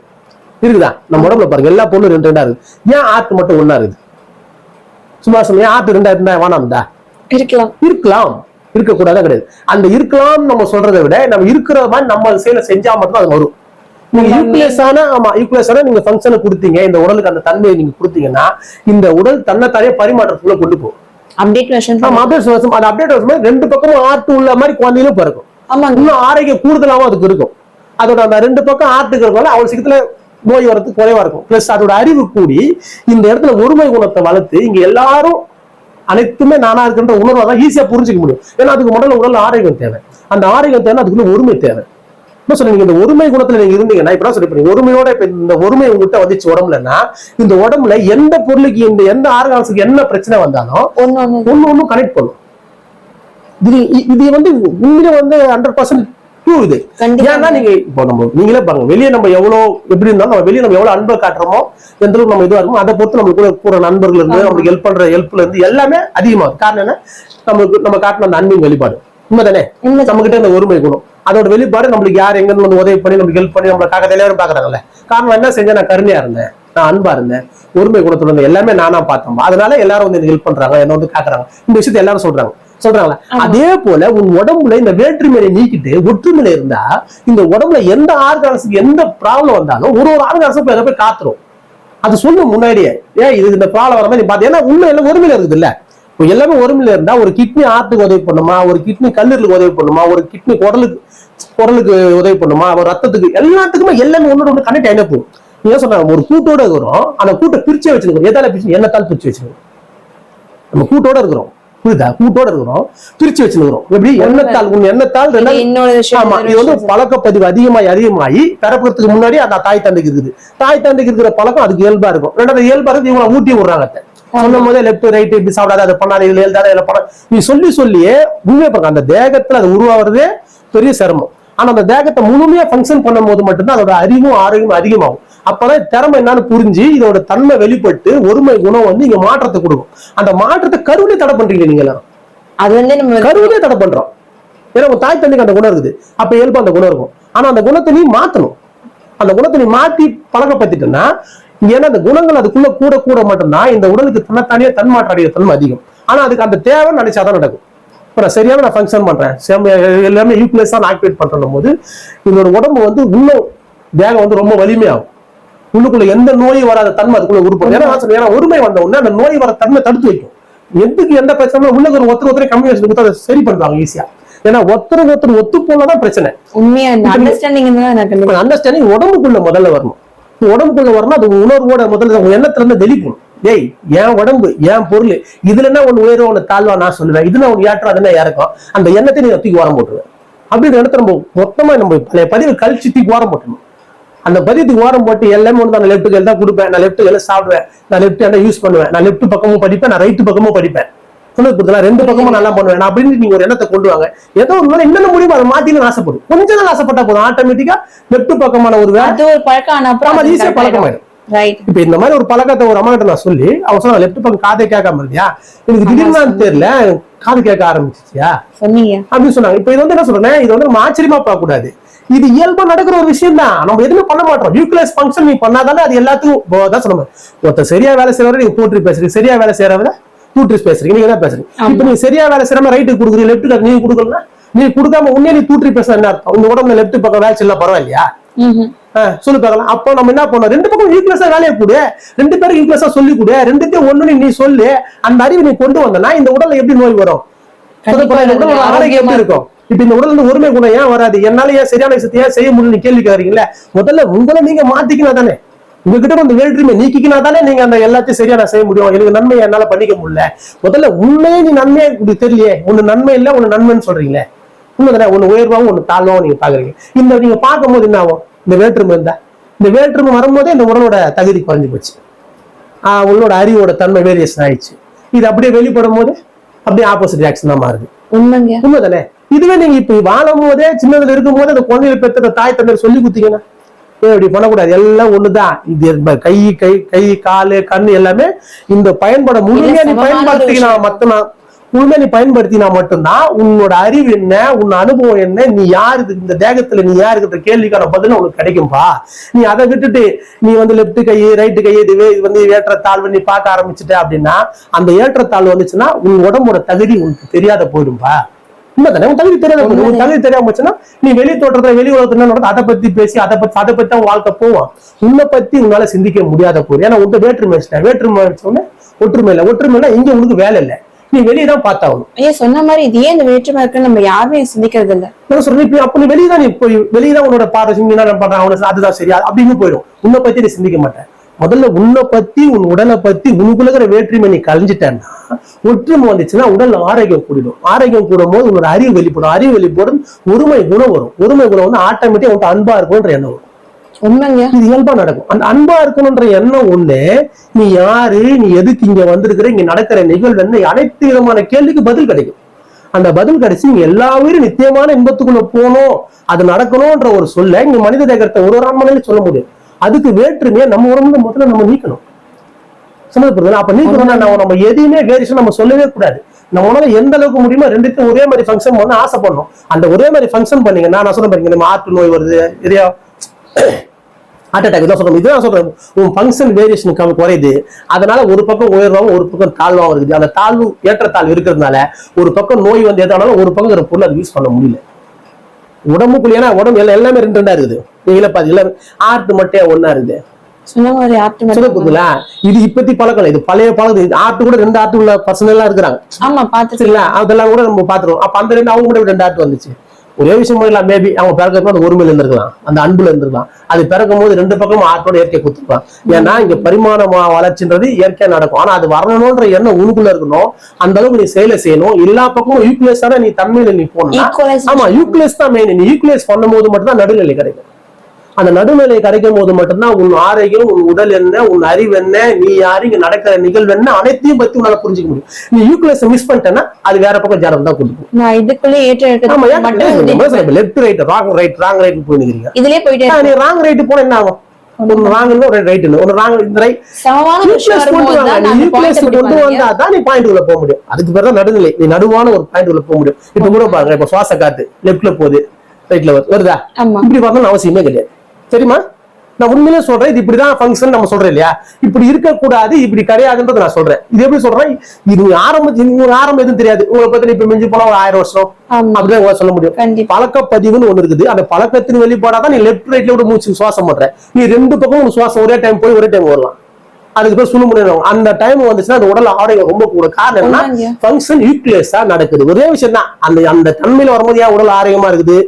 இருக்குதா? நம்ம உடம்புல பாருங்க. எல்லா பொருளும் ரெண்டு ரெண்டா இருக்குது. ஏன் ஹார்ட் மட்டும் ஒண்ணா இருக்குது? சும்மா சொல்லுங்க ஹார்ட் ரெண்டா இருந்தா வேணாம்டா இருக்கலாம். இருக்கலாம். இருக்கக்கூடாது கிடையாது. அந்த இருக்கலாம் நம்ம சொல்றதை விட நம்ம இருக்கிற மாதிரி நம்ம செயலை செஞ்சா மட்டும் அது வரும். நீங்க யூக்ளியஸான ஆமா யூக்ளியஸான நீங்க ஃபங்க்ஷனை கொடுத்தீங்க இந்த உடலுக்கு அந்த தன்மையை நீங்க கொடுத்தீங்கன்னா இந்த உடல் தன்னைத்தானே பரிமாற்றத்துக்குள்ள கொண்டு போகும். அப்டேட் வெர்ஷன் அப்டேட் வருஷம் அந்த அப்டேட் வருஷம் ரெண்டு பக்கமும் ஆட்டு உள்ள மாதிரி குழந்தைகளும் பிறக்கும் ஆமாங்க. இன்னும் ஆரோக்கியம் கூடுதலாவும் அதுக்கு இருக்கும். அதோட அந்த ரெண்டு பக்கம் ஆட்டுக்கு இருக்கனால அவ்வளவு சீக்கிரத்துல நோய் வரதுக்கு குறைவா இருக்கும். பிளஸ் அதோட அறிவு கூடி இந்த இடத்துல ஒருமை குணத்தை வளர்த்து இங்க எல்லாரும் அனைத்துமே நானா இருக்கின்ற உணர்வை தான் ஈஸியா புரிஞ்சுக்க முடியும். ஏன்னா அதுக்கு முதல்ல உடல் ஆரோக்கியம் தேவை. அந்த ஆரோக்கியம் தேவை அதுக்குள்ள ஒருமை தேவை. என்ன சொல்றீங்க? இந்த ஒருமை குணத்துல நீங்க இருந்தீங்கன்னா இப்ப சொல்லி ஒருமையோட இப்ப இந்த ஒருமை உங்ககிட்ட வந்துச்சு உடம்புலன்னா இந்த உடம்புல எந்த பொருளுக்கு இந்த எந்த ஆர்கான்ஸுக்கு என்ன பிரச்சனை வந்தாலும் ஒண்ணு ஒண்ணு கனெக்ட் பண்ணும். இது இது வந்து உண்மையிலே வந்து ஹண்ட்ரட் பர்சன்ட் ட்ரூ இது. கண்டிப்பா. ஏன்னா நீங்க இப்போ நம்ம நீங்களே பாருங்க வெளியே நம்ம எவ்வளவு எப்படி இருந்தாலும் நம்ம வெளியே நம்ம எவ்வளவு அன்பை காட்டுறோமோ எந்த அளவுக்கு நம்ம இதுவா இருக்கோம் அதை பொறுத்து நம்ம கூட கூட நண்பர்கள் இருந்து நம்மளுக்கு ஹெல்ப் பண்ற ஹெல்ப்ல இருந்து எல்லாமே அதிகமாகும் காரணம் என்ன? நமக்கு நம்ம காட்டின அந்த அன்பின் வெளிப்பாடு. உண்மைதானே? உண்மை நம்ம கிட்ட இந்த ஒருமை குணம். அதோட வெளிப்பாடு நம்மளுக்கு யார் எங்க வந்து உதவி பண்ணி நமக்கு ஹெல்ப் பண்ணி நம்மளை காக்க எல்லாரும் பாக்குறாங்கல்ல காரணம் என்ன செஞ்சேன்? நான் கருணையா இருந்தேன். நான் அன்பா இருந்தேன். ஒருமை குணத்துல இருந்த எல்லாமே நானா பார்த்தோம் அதனால எல்லாரும் வந்து எனக்கு ஹெல்ப் பண்றாங்க என்ன வந்து காக்குறாங்க. இந்த விஷயத்தை எல்லாரும் சொல்றாங்க. சொல்றாங்களா? அதே போல உன் உடம்புல இந்த வேற்றுமையை நீக்கிட்டு ஒற்றுமையில இருந்தா இந்த உடம்புல எந்த ஆர்கானஸுக்கு எந்த ப்ராப்ளம் வந்தாலும் ஒரு ஒரு ஆர்கானஸும் போய் காத்துரும். அது சொல்லும் முன்னாடியே. ஏன்? இது இந்த ப்ராப்ளம் வர மாதிரி பாத்து ஏன்னா உண்மை எல்லாம் ஒருமையில இருக்குது இல்ல எல்லாமே ஒருமையில இருந்தா ஒரு கிட்னி ஆர்ட்டுக்கு உதவி பண்ணுமா? ஒரு கிட்னி கல்லீரலுக்கு உதவி பண்ணுமா? ஒரு கிட்னி குடலுக்கு குடலுக்கு உதவி பண்ணுமா? ஒரு ரத்தத்துக்கு எல்லாத்துக்குமே எல்லாமே ஒன்னோட ஒன்று கனெக்ட் ஆகினே போகும். நீங்க சொன்னாங்க ஒரு கூட்டோட இருக்கிறோம். அந்த கூட்டை பிரிச்சே வச்சிருக்கோம் எதால பிரிச்சு? என்னத்தால் பிரிச்சு வச்சிருக்கோம் நம்ம கூட்டோட இருக்கிறோம். புரியுதா? கூட்டோட இருக்கிறோம். பிரிச்சு வச்சிருக்கிறோம். எப்படி? எண்ணத்தால் உன் எண்ணத்தால் ஆமா இது வந்து. பழக்கப்பதிவு அதிகமாகி அதிகமாகி பிறப்புறதுக்கு முன்னாடி அந்த தாய் தந்தைக்கு இருக்குது. தாய் தந்தைக்கு இருக்கிற பழக்கம் அதுக்கு இயல்பா இருக்கும். ரெண்டாவது இயல்பா இருக்கு இவங்க ஊட்டி விடுறாங்க. சொல்லும் போதே லெஃப்ட் ரைட் இப்படி சாப்பிடாத அதை பண்ணாத இதுல எழுதாத இதுல பண்ண நீ சொல்லி சொல்லியே உண்மையை பாருங்க அந்த தேகத்துல அது உருவாகிறதே பெரிய சிரமம். ஆனா அந்த தேகத்தை முழுமையா ஃபங்க்ஷன் பண்ணும்போது மட்டும்தான் அதோட அறிவும் ஆரோக்கியம் அதிகமாகும். அப்பதான் திறமை என்னன்னு புரிஞ்சு இதோட தன்மை வெளிப்பட்டு ஒருமை குணம் வந்து இங்க மாற்றத்தை கொடுக்கும். அந்த மாற்றத்தை கருவிலே தடை பண்றீங்க நீங்க எல்லாரும் அது வந்து நம்ம கருவிலே தடை பண்றோம். ஏன்னா உங்க தாய் தந்தைக்கு அந்த குணம் இருக்குது. அப்ப இயல்பு அந்த குணம் இருக்கும். ஆனா அந்த குணத்தை நீ மாத்தணும். அந்த குணத்தை நீ மாத்தி பழக்கப்படுத்திட்டேன்னா ஏன்னா அந்த குணங்கள் அதுக்குள்ள கூட கூட மட்டும்தான். இந்த உடலுக்கு தன்னைத்தானே தன்மாற்ற அடைய தன்மை அதிகம். ஆனா அதுக்கு அந்த தேவை நினைச்சாதான் நடக்கும். இப்ப நான் சரியான நான் ஃபங்க்ஷன் பண்றேன். எல்லாமே யூக்ளியஸா நான் ஆக்டிவேட் பண்ற போது என்னோட உடம்பு வந்து இன்னும் தேகம் வந்து ரொம்ப வலிமையாகும். உள்ளுக்குள்ள எந்த நோயும் வராத தன்மை அதுக்குள்ள உருப்படும். ஏன்னா ஏன்னா ஒருமை வந்த உடனே அந்த நோய் வர தன்மை தடுத்து வைக்கும். எதுக்கு எந்த பிரச்சனை உள்ள ஒரு ஒருத்தர் ஒருத்தர் கம்யூனிகேஷன் கொடுத்து அதை சரி பண்ணுவாங்க ஈஸியா ஏன்னா ஒருத்தர் ஒருத்தர் ஒத்து போனாதான் பிரச்சனை. உண்மையா அண்டர்ஸ்டாண்டிங் தான் அண்டர்ஸ்டாண்டிங் உடம்புக்குள்ள முதல்ல வரணும். உடம்புக்குள்ள வரணும் அது உணர்வோட முதல்ல உங்க எண்ணத்துல இருந்து வெளிப்படும். ஏய் என் உடம்பு என் பொருள் இதுல என்ன ஒண்ணு உயரும் ஒண்ணு தாழ்வா நான் சொல்லுவேன். இதுல ஒண்ணு ஏற்றம் அதுனா இறக்கும்? அந்த எண்ணத்தை நீ தூக்கி ஓரம் போட்டுருவேன் அப்படின்னு இடத்த நம்ம மொத்தமா நம்ம பழைய பதிவு கழிச்சு தூக்கி ஓரம் போட்டணும் அந்த பதியத்துக்கு ஓரம் போட்டு எல்லாமே ஒன்று நான் லெஃப்ட் கையில் தான் கொடுப்பேன். நான் லெஃப்ட் கையில சாப்பிடுவேன். நான் லெஃப்ட் ஹேண்டை யூஸ் பண்ணுவேன். நான் லெஃப்ட் பக்கமும் படிப்பேன். நான் ரைட்டு பக்கமும் படிப்பேன். சொன்னது புரியுதுங்களா ரெண்டு பக்கமும் நல்லா பண்ணுவேன் அப்படின்னு நீங்க ஒரு எண்ணத்தை கொண்டு வாங்க. ஏதோ ஒரு நாள் என்னென்ன முடியுமோ அதை மாத்தின்னு ஆசைப்படும். கொஞ்ச நாள் ஆசைப்பட்டா போதும். ஆட்டோமேட்டிக்கா லெஃப்ட் பக்கமான ஒரு வேலை ஒரு பழக்கம் அது ஈஸியா அப்புறம் பழக்கமாயிடும். இப்ப இந்த மாதிரி ஒரு பழக்கத்தை ஒரு அம்மா கிட்ட நான் சொல்லி அவன் சொன்னா லெஃப்ட் பக்கம் காதை கேட்காம இருந்தியா எனக்கு திடீர்னு தெரியல காது கேட்க ஆரம்பிச்சிச்சியா? அப்படின்னு சொன்னாங்க. இப்ப இது வந்து என்ன சொல்றேன் இது வந்து நம்ம ஆச்சரியமா பார்க்க கூடாது இது இயல்பா நடக்கிற ஒரு விஷயம் தான். நம்ம எதுவுமே பண்ண மாட்டோம். நியூக்ளியஸ் ஃபங்க்ஷன் நீ பண்ணாதானே அது எல்லாத்துக்கும் தான் சொல்லுங்க ஒருத்தர் சரியா வேலை செய்யறவரை நீங்க போட்டு பேசுறீங்க சரியா வேலை செய்யறவரை தூட்ரிஸ் பேசுறீங்க. நீங்க தான் பேசுறீங்க. இப்ப நீங்க சரியா வேலை செய்யாம ரைட்டு கொடுக்குறீங்க லெஃப்ட் நீங்க கொடுக்கலன்னா நீ கொடுக்காம உன்னே நீ தூட்ரி பேச என்ன அர்த்தம்? இந்த உடம்புல லெஃப்ட் பக்கம் வேலை செய்யல பரவாயில்லையா? சொல்லி பார்க்கலாம். அப்போ நம்ம என்ன பண்ணோம்? ரெண்டு பக்கம் ஈக்குவலஸா வேலையை கொடு. ரெண்டு பேரும் ஈக்குவலஸா சொல்லி கொடு. ரெண்டுத்தையும் ஒண்ணு நீ சொல்லு. அந்த அறிவை நீ கொண்டு வந்தனா இந்த உடல்ல எப்படி நோய் வரும்? ஆரோக்கியம் இருக்கும்? இப்ப இந்த உடல் ஒருமை குணம் ஏன் வராது? என்னால ஏன் சரியான விஷயத்தை ஏன் செய்ய முடியல நீ கேள்வி கேக்குறீங்களா முதல்ல உங்களை நீங்க மாத்திக்கணும் தானே உங்ககிட்ட அந்த வேற்றுமை நீக்கிக்கினா தானே நீங்க அந்த எல்லாத்தையும் சரியா நான் செய்ய முடியும். எனக்கு நன்மை என்னால பண்ணிக்க முடியல. முதல்ல உண்மையே நீ நன்மையா தெரியலையே. ஒண்ணு நன்மை இல்ல ஒண்ணு நன்மைன்னு சொல்றீங்களே. உண்மைதானே? ஒண்ணு உயர்வாகவும் ஒண்ணு தாழ்வாகவும் நீங்க பாக்குறீங்க இந்த நீங்க பார்க்கும்போது என்ன ஆகும்? இந்த வேற்றுமை இருந்தா இந்த வேற்றுமை வரும்போதே இந்த உடலோட தகுதி குறைஞ்சு போச்சு. ஆஹ் உங்களோட அறிவோட தன்மை வேரியேஷன் ஆயிடுச்சு. இது அப்படியே வெளிப்படும் போது அப்படியே ஆப்போசிட் ரியாக்ஷன் தான் மாறுது. உண்மைதானே? இதுவே நீங்க இப்ப வாழும் போதே சின்னதுல இருக்கும் போது அந்த குழந்தைகளை பெற்ற தாய் தந்தையர் சொல்லி குத்தீங்கன்னா ஏய், இப்படி பண்ணக்கூடாது. எல்லாம் ஒண்ணுதான். இது கை கை கை காலு கண்ணு எல்லாமே இந்த பயன்பட முழுமையா நீ விஷயம். மட்டும்தான். முழுமையா நீ பயன்படுத்தினா மட்டும்தான் உன்னோட அறிவு என்ன உன் அனுபவம் என்ன நீ யாரு இந்த தேகத்துல நீ யாருக்கிற கேள்விக்கான பதில் உனக்கு கிடைக்கும்பா. நீ அதை விட்டுட்டு நீ வந்து லெப்ட் கை ரைட்டு கை இதுவே இது வந்து ஏற்றத்தாழ்வு நீ பார்க்க ஆரம்பிச்சுட்ட அப்படின்னா அந்த ஏற்றத்தாழ்வு வந்துச்சுன்னா உன் உடம்போட தகுதி உனக்கு தெரியாத போயிடும்பா உண்மைதானே? உன் தகுதி தெரியாத உன் தகுதி தெரியாம போச்சுன்னா நீ வெளி தோற்றத்துல வெளி உலகத்துல நடக்குது? அதை பத்தி பேசி அதை பத்தி அதை பத்தி தான் வாழ்க்கை போவோம் உன்னை பத்தி உன்னால சிந்திக்க முடியாத போயிடும் ஏன்னா உங்க வேற்றுமை வச்சுட்டேன் வேற்றுமை வச்சோன்னே ஒற்றுமை இல்லை. ஒற்றுமை இல்லை இங்க உனக்கு வேலை இல்லை. நீ வெளியே தான் பார்த்தாகணும். ஐயா சொன்ன மாதிரி இது ஏன் இந்த வேற்றுமை இருக்குன்னு நம்ம யாருமே சிந்திக்கிறது இல்ல. நான் சொல்றேன். இப்ப அப்ப நீ வெளியே தான் நீ போய் வெளியே தான் உன்னோட பார்வை சிங்க நான் பண்றேன் அவனுக்கு அதுதான் சரி. அப்படின்னு போயிடும். உன்னை பத்தி நீ சிந்திக்க மாட்டேன். முதல்ல உன்னை பத்தி உன் உடலை பத்தி உனக்குள்ள இருக்கிற வேற்றுமை நீ கழிஞ்சிட்டேன்னா ஒற்றுமை வந்துச்சுன்னா உடல் ஆரோக்கியம் கூடிடும். ஆரோக்கியம் கூடும் போது உன்னோட அறிவு வெளிப்படும். அறிவு வெளிப்படும் ஒருமை குணம் வரும். ஒருமை குணம் வந்து ஆட்டோமேட்டிக் உன்கிட்ட அன்பா இருக்கும்ன்ற எண்ணம் வரும். உண்மைங்க. இது இயல்பா நடக்கும். அந்த அன்பா இருக்கணும்ன்ற எண்ணம் ஒண்ணு நீ யாரு நீ எதுக்கு இங்க வந்திருக்கிற இங்க நடக்கிற நிகழ்வு என்ன அனைத்து விதமான கேள்விக்கு பதில் கிடைக்கும். அந்த பதில் கிடைச்சு நீங்க எல்லா உயிரும் நித்தியமான இன்பத்துக்குள்ள போகணும். அது நடக்கணும்ன்ற ஒரு சொல்ல இங்க மனித தேகத்தை ஒரு ஒரு சொல்ல முடியும். அதுக்கு வேற்றுமையை நம்ம உடம்புல முதல்ல நம்ம நீக்கணும். சொன்னது அப்ப நீக்கணும்னா நம்ம எதையுமே வேரியேஷன் நம்ம சொல்லவே கூடாது. நம்மளால எந்த அளவுக்கு முடியுமோ ரெண்டுத்தையும் ஒரே மாதிரி ஃபங்க்ஷன் பண்ண ஆசைப்படணும் அந்த ஒரே மாதிரி ஃபங்க்ஷன் பண்ணீங்கன்னா நான் சொல்ல பாருங்க நம்ம ஆர்ட் நோய் வருது இதயா ஹார்ட் அட்டாக் தான் சொல்றோம். இதுதான் சொல்றேன் உன் ஃபங்க்ஷன் வேரியேஷன் குறையுது. அதனால ஒரு பக்கம் உயர்வாகவும் ஒரு பக்கம் தாழ்வாகவும் இருக்குது. அந்த தாழ்வு ஏற்றத்தாழ்வு இருக்கிறதுனால ஒரு பக்கம் நோய் வந்து எதானாலும் ஒரு பக்கம் பொருள் அது யூஸ் பண்ண முடியல. உடம்புக்குள்ள ஏன்னா உடம்பு எல்லாம் எல்லாமே ரெண்டு ரெண்டா இருக்குது. நீங்களே பாத்து எல்லாமே ஆர்ட் மட்டும் ஒண்ணா இருக்குது. சொல்லுங்களா இது இப்பத்தி பழக்கம் இது பழைய பழக்கம். இது ஆர்ட் கூட ரெண்டு ஆர்ட் உள்ள பர்சனல் எல்லாம் இருக்கிறாங்க. ஆமா பாத்துட்டு சரிங்களா? அதெல்லாம் கூட நம்ம பாத்துருவோம் அப்ப அந்த ரெண்டு அவங்க கூட ரெண்டு ஆர்ட் வந்துச்சு. ஒரே விஷயம் இல்லை மேபி அவங்க பிறக்கிறப்ப அந்த ஒருமையில இருந்திருக்கலாம். அந்த அன்புல இருந்திருக்கலாம். அது பிறக்கும் போது ரெண்டு பக்கமும் ஆட்டோட இயற்கை கொடுத்துருக்கலாம். ஏன்னா இங்க பரிமாண வளர்ச்சின்றது இயற்கையா நடக்கும். ஆனா அது வரணும்ன்ற எண்ணம் உனக்குள்ள இருக்கணும். அந்த அளவுக்கு நீ செயலை செய்யணும். எல்லா பக்கமும் யூக்ளியஸான நீ தன்மையில நீ போனா ஈக்குவலைஸ் ஆமா யூக்ளியஸ் தான் மெயின் நீ யூக்ளியஸ் பண்ணும்போது மட்டும் தான் நடுநிலை கிடைக்கும். அந்த நடுநிலை கிடைக்கும் போது மட்டும்தான் உன் ஆரோக்கியம் உன் உடல் என்ன உன் அறிவு என்ன நீ யாரு இங்க நடக்கிற நிகழ்வு என்ன அனைத்தையும் பத்தி உன்னால புரிஞ்சுக்க முடியும். நீ யூக்ளியஸ் மிஸ் பண்ணிட்டேன்னா அது வேற பக்கம் ஜாரம் தான் கொடுக்கும் நான் இதுக்குள்ளே ஏற்ற left right wrong right wrong right போயிருக்கீங்க இதுலயே போயிட்டே. நீ ராங் ரைட் போனா என்ன ஆகும்? ஒன்னு ராங் ஒரு ரைட் ஒன்னு ராங் ரைட் கொண்டு தான் நீ பாயிண்ட் கொண்டு வந்தா தான் நீ பாயிண்ட் உள்ள போக முடியும். அதுக்கு பேர் தான் நடுநிலை. நீ நடுவான ஒரு பாயிண்ட் உள்ள போக முடியும். இப்ப கூட பாருங்க இப்ப சுவாச காத்து லெஃப்ட்ல போகுது ரைட்ல வருது. இப்படி வரணும்னு அவசியமே கிடையாது. சரிம்மா நான் உண்மையிலே சொல்றேன் இது இப்படிதான் ஃபங்க்ஷன் நம்ம சொல்றோம் இல்லையா? இப்படி இருக்கக்கூடாது இப்படி கிடையாதுன்றது நான் சொல்றேன். இது எப்படி சொல்றேன் இது ஆரம்பம் உங்களுக்கு ஆரம்பம் எதுவும் தெரியாது. உங்களை பத்தி இப்ப மிஞ்சி போனா ஒரு ஆயிரம் வருஷம். அப்படிதான் உங்களால சொல்ல முடியும். கண்டிப்பா. பழக்க பதிவுன்னு ஒண்ணு இருக்குது. அந்த பழக்கத்தின் வெளிப்பாடாதான் நீ லெஃப்ட் ரைட்ல விட மூச்சு சுவாசம் பண்ற. நீ ரெண்டு பக்கம் சுவாசம் ஒரே டைம் போய் ஒரே டைம் வரலாம். அதுக்கு பேர் சுழுமுனை அந்த டைம் வந்துச்சுன்னா அந்த உடல் ஆரோக்கியம் ரொம்ப கூட காரணம் என்ன. ஃபங்க்ஷன் யூக்ளியஸா நடக்குது. ஒரே விஷயம் தான் அந்த அந்த தன்மையில வரும்போது ஏன் உடல் ஆரோக்கியமா இருக்குது?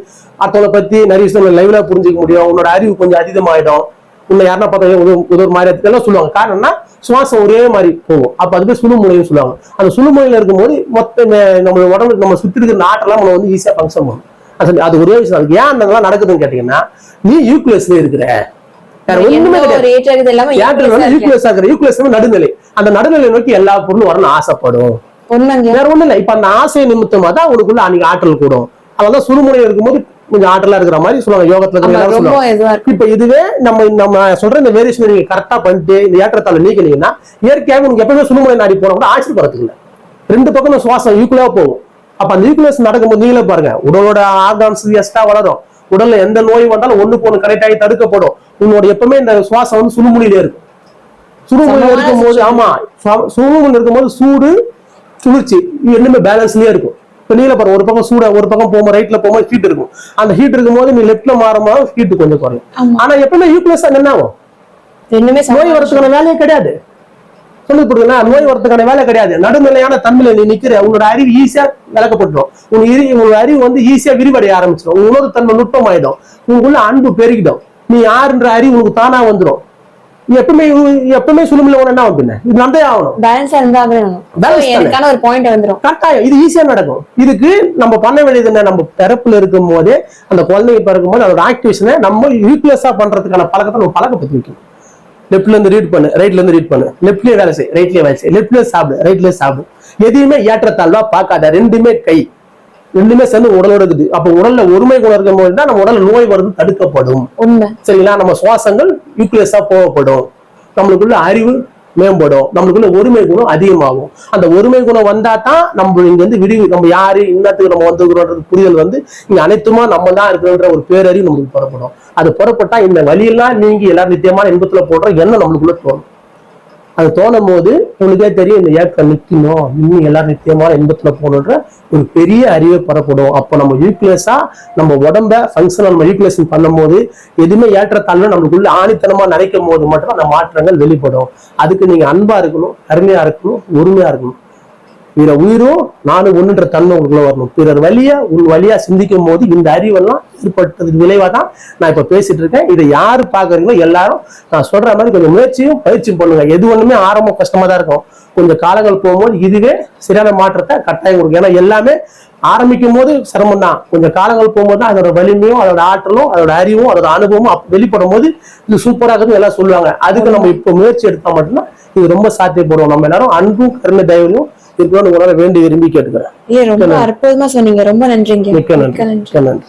அடுத்தவங்களை பத்தி நிறைய விஷயம் லைவ்ல புரிஞ்சுக்க முடியும். உன்னோட அறிவு கொஞ்சம் அதிகமாயிடும். உன்னை யாருன்னா பார்த்தா உதவு உதவு மாதிரி எல்லாம் சொல்லுவாங்க. காரணம்னா சுவாசம் ஒரே மாதிரி போகும். அப்ப அது பேர் சுழுமுனைன்னு சொல்லுவாங்க. அந்த சுழுமுனையில இருக்கும்போது மொத்த நம்ம உடம்புக்கு நம்ம சுத்தி இருக்கிற நாட்டெல்லாம் நம்ம வந்து ஈஸியா ஃபங்க்ஷன் பண்ணும். அது அது ஒரே விஷயம். அதுக்கு ஏன் அந்த நடக்குதுன்னு கேட்டீங்கன்னா நீ யூக்ளியஸ்ல இருக்கிற. ஒரு நடுநிலை. அந்த நடுநிலை நோக்கி எல்லா பொருளும் வரணும்னு ஆசைப்படும். வேற ஒண்ணும் இல்ல. இப்ப அந்த ஆசை நிமித்தமா தான் உனக்குள்ள அன்னைக்கு ஆற்றல் கூடும். அதான் சுழுமுனை இருக்கும்போது கொஞ்சம் ஆற்றலா இருக்கிற மாதிரி சொல்லுவாங்க யோகத்துல இருக்கிற இப்ப இதுவே நம்ம நம்ம சொல்ற இந்த வேரியேஷன் நீங்க கரெக்டா பண்ணிட்டு இந்த ஏற்றத்தால நீக்கினீங்கன்னா இயற்கையாக உங்களுக்கு எப்பவுமே சுழுமுனை நாடி போனா கூட ஆச்சரியப்படுறதுக்கு இல்ல. ரெண்டு பக்கம் சுவாசம் ஈக்குவலா போகும். அப்ப அந்த ஈக்குவலஸ் நடக்கும்போது நீங்களே பாருங்க உடலோட ஆர்கான்ஸ் எஸ்டா வளரும். உடல்ல எந்த நோய் வந்தாலும் ஒண்ணுக்கு ஒண்ணு கனெக்ட் ஆகி தடுக்கப்படும். உன்னோட எப்பவுமே இந்த சுவாசம் வந்து சுழுமுனையிலே இருக்கும். சுழுமுனையில சமமான இருக்கும்போது ஆமா சுவா- சுழுமுனையில இருக்கும்போது சூடு குளிர்ச்சி இது ரெண்டுமே பேலன்ஸ்லயே இருக்கும். நீல பாரு ஒரு பக்கம் சூட ஒரு பக்கம் போகும்போது ரைட்ல போகும்போது ஹீட் இருக்கும். அந்த ஹீட் இருக்கும்போது நீ லெஃப்ட்ல மாறும்போது ஹீட் கொஞ்சம் குறையும். ஆனா எப்பவுமே யூக்ளஸ் என்ன ஆகும்? ரெண்டுமே நோய் வரதுக்கான வேலையே கிடையாது. சொல்லி கொடுங்க நோய் வரதுக்கான வேலை கிடையாது. நடுநிலையான தன்மையில நீ நிக்கிற உன்னோட அறிவு ஈஸியா விளக்கப்பட்டுரும். உன் இரு உன்னோட அறிவு வந்து ஈஸியா விரிவடைய ஆரம்பிச்சிடும் உணர்வு தன்மை நுட்பமாயிடும். உங்களுக்குள்ள அன்பு பெருகிடும். நீ யாருன்ற அறிவு உனக்கு தானா வந்துடும் எப்பவுமே எப்பவுமே சுலுமில ஒண்ணு பின்ன. இது நந்தே ஆகணும். பேலன்ஸா தானே. எனக்கான ஒரு பாயிண்ட் வந்துரும். கட்டாயம். இது ஈஸியா நடக்கும். இதுக்கு நம்ம பண்ண வேண்டியது என்ன? நம்ம பிறப்புல இருக்கும் போதே அந்த குழந்தைங்க பிறக்கும் போது அதோட ஆக்டிவேஷனை நம்ம யூக்லெஸ்ஸா பண்றதுக்கான பழக்கத்தை நம்ம பழக்கப்படுத்தி வைக்கணும். லெஃப்ட்ல இருந்து ரீட் பண்ணு ரைட்ல இருந்து ரீட் பண்ணு. லெஃப்ட்லயே வேலை செய் ரைட்லயே வேலை செய். லெஃப்ட்லயே சாப்பிடு ரைட்லயே சாப்பிடு. எதையுமே ஏற்றத்தாழ்வா பார்க்காத ரெண்டுமே கை. ரெண்டுமே சேர்ந்து உடலோட இருக்குது அப்ப உடல்ல ஒருமை குணம் இருக்கும் போது தான் நம்ம உடல்ல நோய் வருது தடுக்கப்படும். உண்மை. சரிங்களா? நம்ம சுவாசங்கள் யூக்லியஸா போகப்படும். நம்மளுக்குள்ள அறிவு மேம்படும். நம்மளுக்குள்ள ஒருமை குணம் அதிகமாகும். அந்த ஒருமை குணம் வந்தா தான் நம்ம இங்க வந்து விடி நம்ம யாரு இன்னத்துக்கு நம்ம வந்துக்கிறோன்றது புரிதல் வந்து இங்க அனைத்துமா நம்ம தான் இருக்கிறோன்ற ஒரு பேரறிவு நம்மளுக்கு புறப்படும். அது புறப்பட்டா இந்த வழியெல்லாம் நீங்கி எல்லாரும் நித்தியமான இன்பத்துல போடுற எண்ணம் நம்மளுக்குள்ள தோணும். அது தோணும் போது உங்களுக்கே தெரியும் இந்த ஏக்கம் நிற்கணும் இன்னும் எல்லாரும் நித்தியமான இன்பத்தில் போகணுன்ற ஒரு பெரிய அறிவை பெறப்படும் அப்போ நம்ம யூக்லேஸாக நம்ம உடம்ப ஃபங்க்ஷனல் நம்ம யூக்லியேஷன் பண்ணும்போது எதுவுமே ஏற்றத்தாழ்வு நம்மளுக்குள்ள ஆணித்தனமா நினைக்கும் போது மட்டும் அந்த மாற்றங்கள் வெளிப்படும். அதுக்கு நீங்கள் அன்பாக இருக்கணும் அருமையா இருக்கணும் உரிமையா இருக்கணும். பிற உயிரும் நானும் ஒண்ணுன்ற தன்மை உங்களுக்குள்ள வரணும். பிறர் வழியா உன் வழியா சிந்திக்கும் போது இந்த அறிவெல்லாம் ஏற்பட்டதுக்கு விளைவா தான் நான் இப்ப பேசிட்டு இருக்கேன். இதை யாரு பாக்குறீங்களோ எல்லாரும் நான் சொல்ற மாதிரி கொஞ்சம் முயற்சியும் பயிற்சியும் பண்ணுங்க. எது ஒண்ணுமே ஆரம்பம் கஷ்டமா தான் இருக்கும். கொஞ்சம் காலங்கள் போகும்போது இதுவே சரியான மாற்றத்தை கட்டாயம் கொடுக்கும். ஏன்னா எல்லாமே ஆரம்பிக்கும் போது சிரமம் தான் கொஞ்சம் காலங்கள் போகும்போது தான் அதோட வலிமையும் அதோட ஆற்றலும் அதோட அறிவும் அதோட அனுபவமும் வெளிப்படும் போது இது சூப்பராக இருக்குன்னு எல்லாம் சொல்லுவாங்க. அதுக்கு நம்ம இப்போ முயற்சி எடுத்தா மட்டும்தான் இது ரொம்ப சாத்தியப்படுவோம். நம்ம எல்லாரும் அன்பும் கருணை தயவையும் இருக்கணும்னு உங்களால வேண்டி விரும்பி கேட்டுக்கிறேன். ரொம்ப அற்புதமா சொன்னீங்க. ரொம்ப நன்றிங்க. மிக்க நன்றி. மிக்க நன்றி.